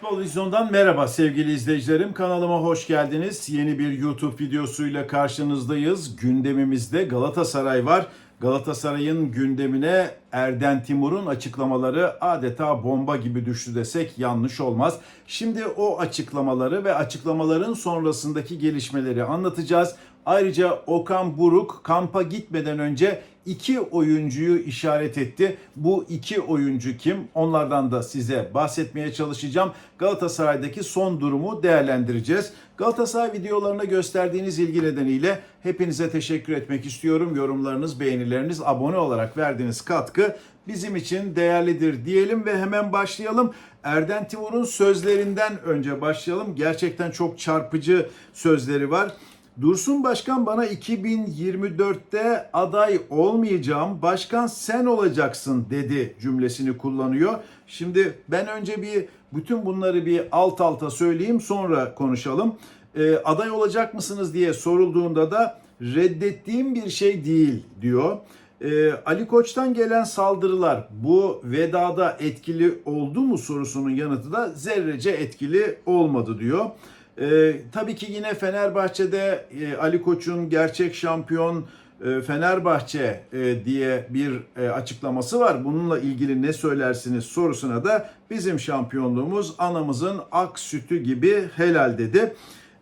Futbol Vizyon'dan merhaba sevgili izleyicilerim. Kanalıma hoş geldiniz. Yeni bir YouTube videosuyla karşınızdayız. Gündemimizde Galatasaray var. Galatasaray'ın gündemine Erden Timur'un açıklamaları adeta bomba gibi düştü desek yanlış olmaz. Şimdi o açıklamaları ve açıklamaların sonrasındaki gelişmeleri anlatacağız. Ayrıca Okan Buruk kampa gitmeden önce iki oyuncuyu işaret etti. Bu iki oyuncu kim? Onlardan da size bahsetmeye çalışacağım. Galatasaray'daki son durumu değerlendireceğiz. Galatasaray videolarına gösterdiğiniz ilgi nedeniyle hepinize teşekkür etmek istiyorum. Yorumlarınız, beğenileriniz, abone olarak verdiğiniz katkı bizim için değerlidir diyelim ve hemen başlayalım. Erden Timur'un sözlerinden önce başlayalım. Gerçekten çok çarpıcı sözleri var. Dursun Başkan bana 2024'te aday olmayacağım, başkan sen olacaksın dedi cümlesini kullanıyor. Şimdi ben önce bir bütün bunları bir alt alta söyleyeyim sonra konuşalım. Ee, aday olacak mısınız diye sorulduğunda da reddettiğim bir şey değil diyor. Ee, Ali Koç'tan gelen saldırılar bu vedada etkili oldu mu sorusunun yanıtı da zerrece etkili olmadı diyor. Ee, tabii ki yine Fenerbahçe'de e, Ali Koç'un gerçek şampiyon e, Fenerbahçe e, diye bir e, açıklaması var. Bununla ilgili ne söylersiniz sorusuna da bizim şampiyonluğumuz anamızın ak sütü gibi helal dedi.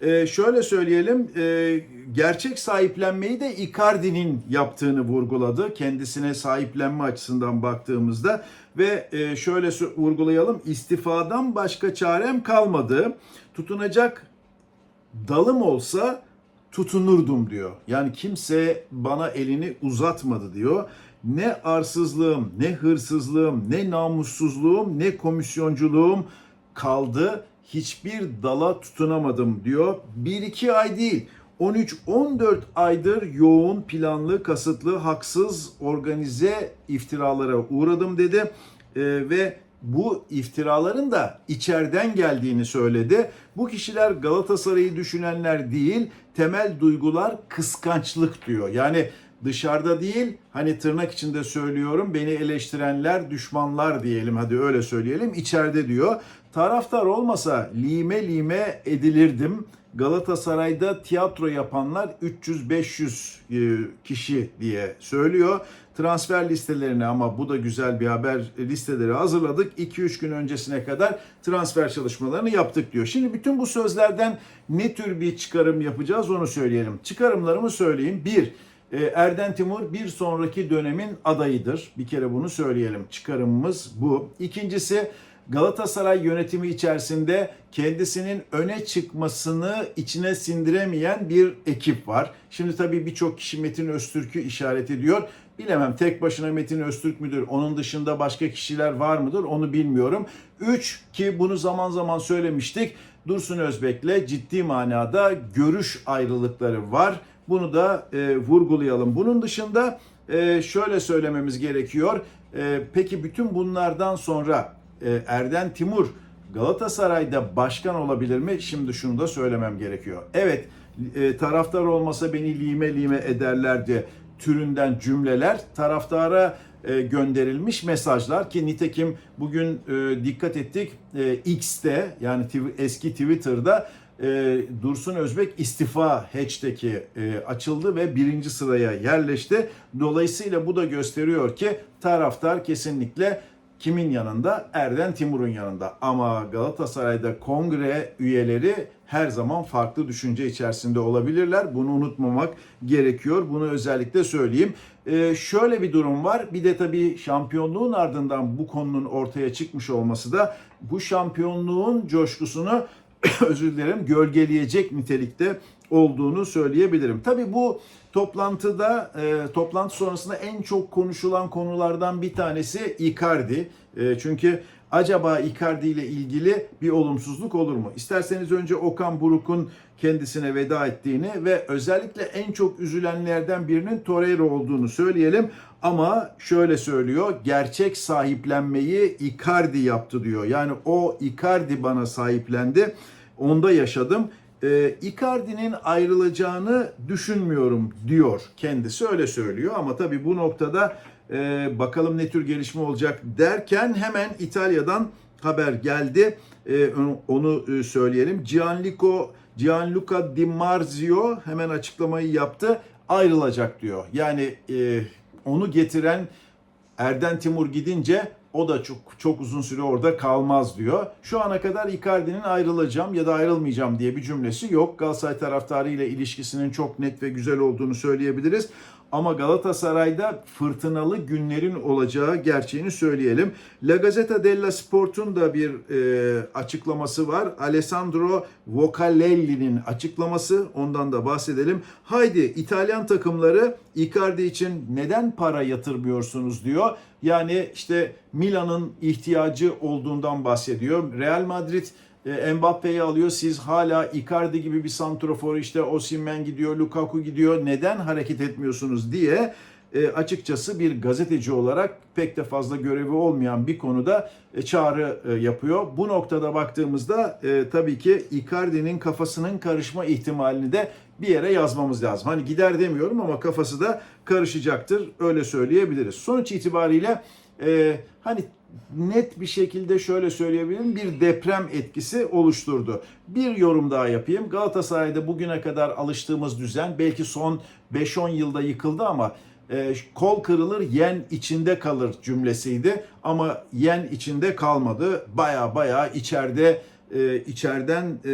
E, şöyle söyleyelim, e, gerçek sahiplenmeyi de Icardi'nin yaptığını vurguladı. Kendisine sahiplenme açısından baktığımızda ve e, şöyle vurgulayalım, istifadan başka çarem kalmadı. Tutunacak dalım olsa tutunurdum diyor. Yani kimse bana elini uzatmadı diyor. Ne arsızlığım, ne hırsızlığım, ne namussuzluğum, ne komisyonculuğum kaldı. Hiçbir dala tutunamadım diyor. 1-2 ay değil. 13-14 aydır yoğun, planlı, kasıtlı, haksız, organize iftiralara uğradım dedi. Ee, ve bu iftiraların da içeriden geldiğini söyledi. Bu kişiler Galatasaray'ı düşünenler değil, temel duygular kıskançlık diyor. Yani dışarıda değil, hani tırnak içinde söylüyorum, beni eleştirenler düşmanlar diyelim, hadi öyle söyleyelim, içeride diyor. Taraftar olmasa lime lime edilirdim. Galatasaray'da tiyatro yapanlar 300-500 e, kişi diye söylüyor. Transfer listelerini ama bu da güzel bir haber listeleri hazırladık. 2-3 gün öncesine kadar transfer çalışmalarını yaptık diyor. Şimdi bütün bu sözlerden ne tür bir çıkarım yapacağız onu söyleyelim. Çıkarımlarımı söyleyeyim. Bir, e, Erden Timur bir sonraki dönemin adayıdır. Bir kere bunu söyleyelim. Çıkarımımız bu. İkincisi Galatasaray yönetimi içerisinde kendisinin öne çıkmasını içine sindiremeyen bir ekip var. Şimdi tabii birçok kişi Metin Öztürk'ü işaret ediyor. Bilemem tek başına Metin Öztürk müdür? Onun dışında başka kişiler var mıdır? Onu bilmiyorum. Üç ki bunu zaman zaman söylemiştik. Dursun Özbek'le ciddi manada görüş ayrılıkları var. Bunu da e, vurgulayalım. Bunun dışında e, şöyle söylememiz gerekiyor. E, peki bütün bunlardan sonra e, Erden Timur Galatasaray'da başkan olabilir mi? Şimdi şunu da söylemem gerekiyor. Evet e, taraftar olmasa beni lime lime ederlerdi türünden cümleler taraftara e, gönderilmiş mesajlar ki nitekim bugün e, dikkat ettik e, X'te yani eski Twitter'da Dursun Özbek istifa e, açıldı ve birinci sıraya yerleşti. Dolayısıyla bu da gösteriyor ki taraftar kesinlikle kimin yanında? Erden Timur'un yanında. Ama Galatasaray'da kongre üyeleri her zaman farklı düşünce içerisinde olabilirler. Bunu unutmamak gerekiyor. Bunu özellikle söyleyeyim. Ee, şöyle bir durum var. Bir de tabii şampiyonluğun ardından bu konunun ortaya çıkmış olması da bu şampiyonluğun coşkusunu özür dilerim gölgeleyecek nitelikte olduğunu söyleyebilirim. Tabii bu toplantıda e, toplantı sonrasında en çok konuşulan konulardan bir tanesi Icardi. E, çünkü acaba Icardi ile ilgili bir olumsuzluk olur mu? İsterseniz önce Okan Buruk'un kendisine veda ettiğini ve özellikle en çok üzülenlerden birinin Torreira olduğunu söyleyelim. Ama şöyle söylüyor, gerçek sahiplenmeyi Icardi yaptı diyor. Yani o Icardi bana sahiplendi, onda yaşadım. Ee, Icardi'nin ayrılacağını düşünmüyorum diyor kendisi öyle söylüyor ama tabii bu noktada e, bakalım ne tür gelişme olacak derken hemen İtalya'dan haber geldi. E, onu- e, söyleyelim. Gianluca Gianluca Di Marzio hemen açıklamayı yaptı. Ayrılacak diyor. Yani e, onu getiren Erden Timur gidince o da çok çok uzun süre orada kalmaz diyor. Şu ana kadar Icardi'nin ayrılacağım ya da ayrılmayacağım diye bir cümlesi yok. Galatasaray taraftarı ile ilişkisinin çok net ve güzel olduğunu söyleyebiliriz. Ama Galatasaray'da fırtınalı günlerin olacağı gerçeğini söyleyelim. La Gazzetta della Sport'un da bir e, açıklaması var. Alessandro Vocalelli'nin açıklaması. Ondan da bahsedelim. Haydi İtalyan takımları Icardi için neden para yatırmıyorsunuz diyor. Yani işte Milan'ın ihtiyacı olduğundan bahsediyor. Real Madrid e, Mbappe'yi alıyor. Siz hala Icardi gibi bir santrofor işte Osimhen gidiyor, Lukaku gidiyor. Neden hareket etmiyorsunuz diye e, açıkçası bir gazeteci olarak pek de fazla görevi olmayan bir konuda e, çağrı e, yapıyor. Bu noktada baktığımızda e, tabii ki Icardi'nin kafasının karışma ihtimalini de bir yere yazmamız lazım. Hani gider demiyorum ama kafası da karışacaktır. Öyle söyleyebiliriz. Sonuç itibariyle e, hani net bir şekilde şöyle söyleyebilirim bir deprem etkisi oluşturdu. Bir yorum daha yapayım. Galatasaray'da bugüne kadar alıştığımız düzen belki son 5-10 yılda yıkıldı ama e, kol kırılır yen içinde kalır cümlesiydi ama yen içinde kalmadı. Baya baya içeride e, içeriden e,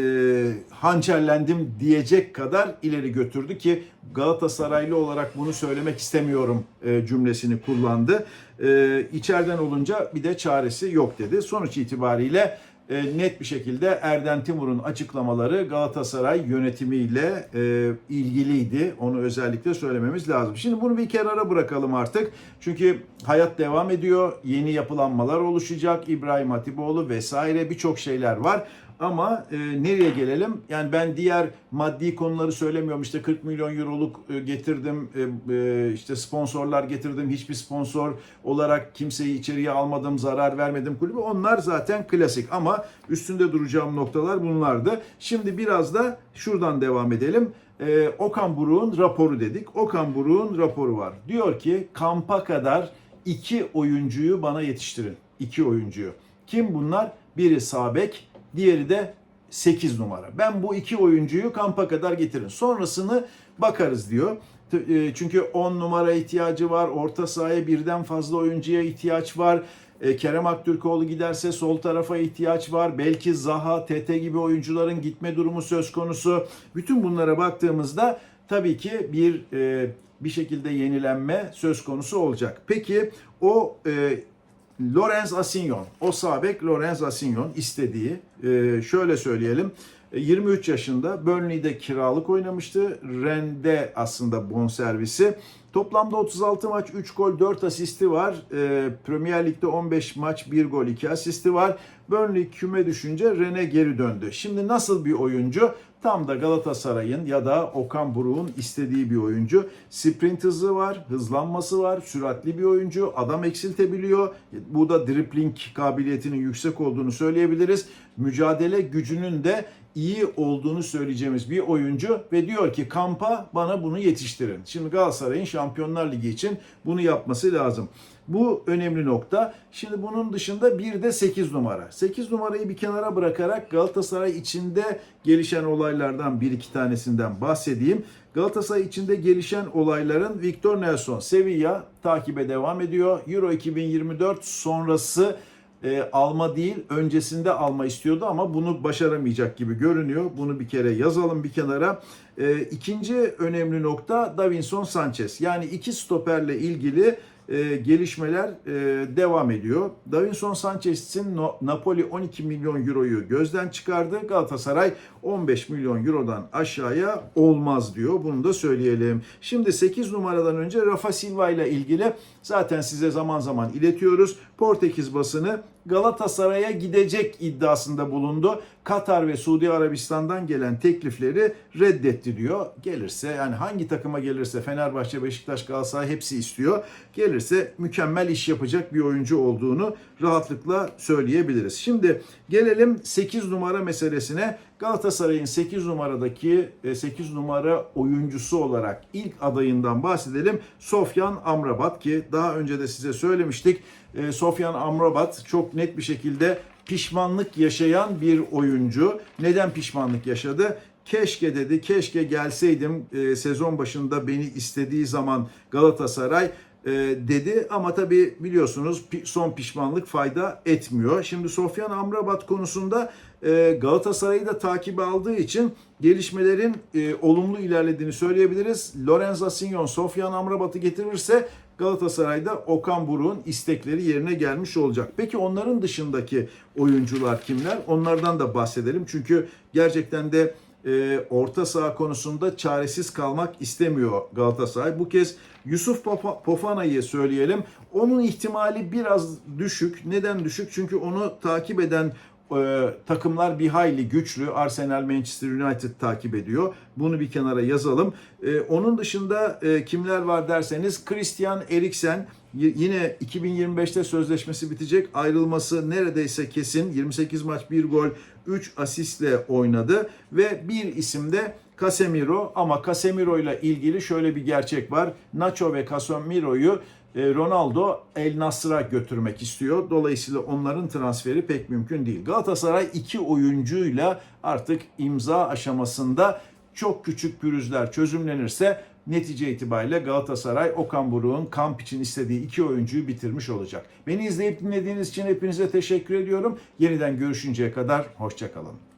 hançerlendim diyecek kadar ileri götürdü ki Galatasaraylı olarak bunu söylemek istemiyorum e, cümlesini kullandı. E, içeriden olunca bir de çaresi yok dedi. Sonuç itibariyle e, net bir şekilde Erden Timur'un açıklamaları Galatasaray yönetimiyle e, ilgiliydi. Onu özellikle söylememiz lazım. Şimdi bunu bir kenara bırakalım artık. Çünkü hayat devam ediyor. Yeni yapılanmalar oluşacak. İbrahim Hatipoğlu vesaire birçok şeyler var. Ama e, nereye gelelim? Yani ben diğer maddi konuları söylemiyorum. İşte 40 milyon euroluk e, getirdim, e, e, işte sponsorlar getirdim. Hiçbir sponsor olarak kimseyi içeriye almadım, zarar vermedim kulübü. Onlar zaten klasik ama üstünde duracağım noktalar bunlardı. Şimdi biraz da şuradan devam edelim. E, Okan Buruk'un raporu dedik. Okan Buruk'un raporu var. Diyor ki kampa kadar iki oyuncuyu bana yetiştirin. İki oyuncuyu. Kim bunlar? Biri Sabek, diğeri de 8 numara. Ben bu iki oyuncuyu kampa kadar getirin. Sonrasını bakarız diyor. E, Çünkü 10 numara ihtiyacı var. Orta sahaya birden fazla oyuncuya ihtiyaç var. E, Kerem Aktürkoğlu giderse sol tarafa ihtiyaç var. Belki Zaha, Tete gibi oyuncuların gitme durumu söz konusu. Bütün bunlara baktığımızda tabii ki bir e, bir şekilde yenilenme söz konusu olacak. Peki o Lorenz Asignon, o sabek Lorenz Asignon istediği, e, şöyle söyleyelim, e, 23 yaşında Burnley'de kiralık oynamıştı. Rennes'de aslında bonservisi. Toplamda 36 maç, 3 gol, 4 asisti var. E, Premier Lig'de 15 maç, 1 gol, 2 asisti var. Burnley küme düşünce Rene geri döndü. Şimdi nasıl bir oyuncu? Tam da Galatasaray'ın ya da Okan Buruk'un istediği bir oyuncu. Sprint hızı var, hızlanması var, süratli bir oyuncu, adam eksiltebiliyor. Bu da dribbling kabiliyetinin yüksek olduğunu söyleyebiliriz. Mücadele gücünün de iyi olduğunu söyleyeceğimiz bir oyuncu ve diyor ki kampa bana bunu yetiştirin. Şimdi Galatasaray'ın Şampiyonlar Ligi için bunu yapması lazım. Bu önemli nokta. Şimdi bunun dışında bir de 8 numara. 8 numarayı bir kenara bırakarak Galatasaray içinde gelişen olaylardan bir iki tanesinden bahsedeyim. Galatasaray içinde gelişen olayların Victor Nelson, Sevilla takibe devam ediyor. Euro 2024 sonrası e, alma değil öncesinde alma istiyordu ama bunu başaramayacak gibi görünüyor. Bunu bir kere yazalım bir kenara. E, ikinci önemli nokta Davinson Sanchez. Yani iki stoperle ilgili e, gelişmeler e, devam ediyor. Davinson Sanchez'in No- Napoli 12 milyon euroyu gözden çıkardı. Galatasaray 15 milyon eurodan aşağıya olmaz diyor. Bunu da söyleyelim. Şimdi 8 numaradan önce Rafa Silva ile ilgili zaten size zaman zaman iletiyoruz. Portekiz basını Galatasaray'a gidecek iddiasında bulundu. Katar ve Suudi Arabistan'dan gelen teklifleri reddetti diyor. Gelirse yani hangi takıma gelirse Fenerbahçe, Beşiktaş, Galatasaray hepsi istiyor. Gelirse mükemmel iş yapacak bir oyuncu olduğunu rahatlıkla söyleyebiliriz. Şimdi gelelim 8 numara meselesine. Galatasaray'ın 8 numaradaki 8 numara oyuncusu olarak ilk adayından bahsedelim. Sofyan Amrabat ki daha önce de size söylemiştik. E, Sofyan Amrabat çok net bir şekilde pişmanlık yaşayan bir oyuncu. Neden pişmanlık yaşadı? Keşke dedi, keşke gelseydim e, sezon başında beni istediği zaman Galatasaray e, dedi ama tabii biliyorsunuz son pişmanlık fayda etmiyor. Şimdi Sofyan Amrabat konusunda e, Galatasaray'ı da takibe aldığı için gelişmelerin e, olumlu ilerlediğini söyleyebiliriz. Lorenzo Asignon Sofyan Amrabat'ı getirirse Galatasaray'da Okan Buruk'un istekleri yerine gelmiş olacak. Peki onların dışındaki oyuncular kimler? Onlardan da bahsedelim. Çünkü gerçekten de e, orta saha konusunda çaresiz kalmak istemiyor Galatasaray. Bu kez Yusuf Pofa- Pofana'yı söyleyelim. Onun ihtimali biraz düşük. Neden düşük? Çünkü onu takip eden e, takımlar bir hayli güçlü. Arsenal, Manchester United takip ediyor. Bunu bir kenara yazalım. E, onun dışında e, kimler var derseniz Christian Eriksen yine 2025'te sözleşmesi bitecek. Ayrılması neredeyse kesin. 28 maç 1 gol 3 asistle oynadı ve bir isim de Casemiro ama Casemiro ile ilgili şöyle bir gerçek var. Nacho ve Casemiro'yu Ronaldo El Nasr'a götürmek istiyor. Dolayısıyla onların transferi pek mümkün değil. Galatasaray iki oyuncuyla artık imza aşamasında çok küçük pürüzler çözümlenirse netice itibariyle Galatasaray Okan Buruk'un kamp için istediği iki oyuncuyu bitirmiş olacak. Beni izleyip dinlediğiniz için hepinize teşekkür ediyorum. Yeniden görüşünceye kadar hoşçakalın.